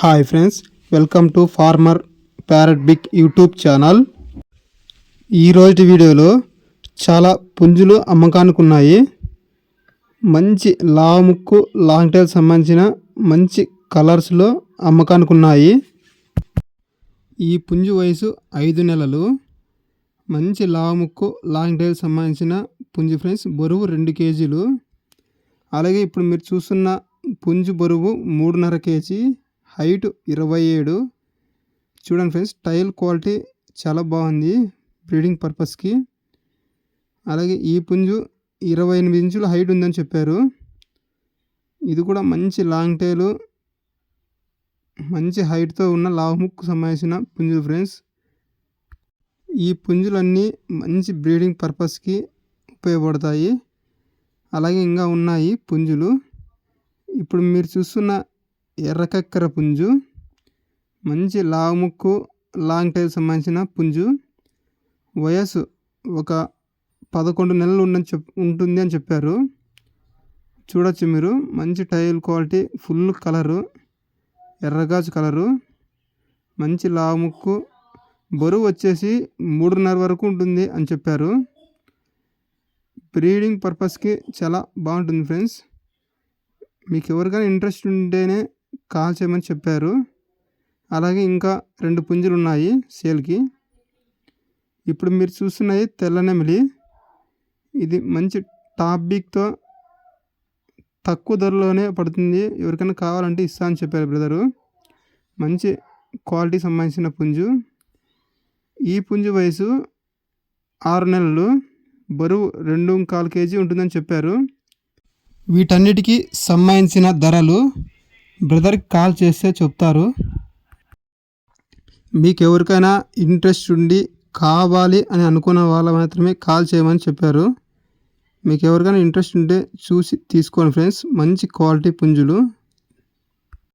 Hi friends welcome to farmer parrot big YouTube channel. ఈరోజు వీడియోలో చాలా పుంజులు అమ్మకానికి ఉన్నాయి మంచి లావు ముక్కు లాంగ్ టైల్ సంబంధించిన మంచి కలర్స్లో అమ్మకానికి ఉన్నాయి ఈ పుంజు వయసు ఐదు నెలలు. మంచి లావు ముక్కు లాంగ్ టైల్ సంబంధించిన పుంజు ఫ్రెండ్స్ బరువు రెండు కేజీలు. అలాగే ఇప్పుడు మీరు చూస్తున్న పుంజు బరువు మూడున్నర కేజీ. హైట్ ఇరవై ఏడు. చూడండి ఫ్రెండ్స్ టైల్ క్వాలిటీ చాలా బాగుంది బ్రీడింగ్ పర్పస్కి. అలాగే ఈ పుంజు ఇరవై ఎనిమిది ఇంచుల హైట్ ఉందని చెప్పారు. ఇది కూడా మంచి లాంగ్ టైలు మంచి హైట్తో ఉన్న లావు ముక్కు సంబంధించిన పుంజులు ఫ్రెండ్స్. ఈ పుంజులన్నీ మంచి బ్రీడింగ్ పర్పస్కి ఉపయోగపడతాయి. అలాగే ఇంకా ఉన్నాయి పుంజులు. ఇప్పుడు మీరు చూస్తున్న ఎర్రకక్కర పుంజు మంచి లావు ముక్కు లాంగ్ టైల్ సంబంధించిన పుంజు వయసు ఒక పదకొండు నెలలు ఉందని చెప్ ఉంటుంది అని చెప్పారు. చూడొచ్చు మీరు. మంచి టైల్ క్వాలిటీ ఫుల్ కలరు ఎర్రగాజు కలరు మంచి లావు ముక్కు బరువు వచ్చేసి మూడున్నర వరకు ఉంటుంది అని చెప్పారు. బ్రీడింగ్ పర్పస్కి చాలా బాగుంటుంది ఫ్రెండ్స్. మీకు ఎవరికైనా ఇంట్రెస్ట్ ఉంటేనే కాల్ చేయమని చెప్పారు. అలాగే ఇంకా రెండు పుంజులు ఉన్నాయి సేల్కి. ఇప్పుడు మీరు చూస్తున్నది తెల్లనెమిలి ఇది మంచి టాప్ బీక్తో తక్కువ ధరలోనే పడుతుంది. ఎవరికైనా కావాలంటే ఇస్తా అని చెప్పారు బ్రదరు. మంచి క్వాలిటీ సంబంధించిన పుంజు. ఈ పుంజు వయసు ఆరు నెలలు. బరువు రెండు కాలు కేజీ ఉంటుందని చెప్పారు. వీటన్నిటికీ సంబంధించిన ధరలు బ్రదర్కి కాల్ చేస్తే చెప్తారు. మీకు ఎవరికైనా ఇంట్రెస్ట్ ఉండి కావాలి అని అనుకున్న వాళ్ళు మాత్రమే కాల్ చేయమని చెప్పారు. మీకు ఎవరికైనా ఇంట్రెస్ట్ ఉంటే చూసి తీసుకోండి ఫ్రెండ్స్. మంచి క్వాలిటీ పుంజులు.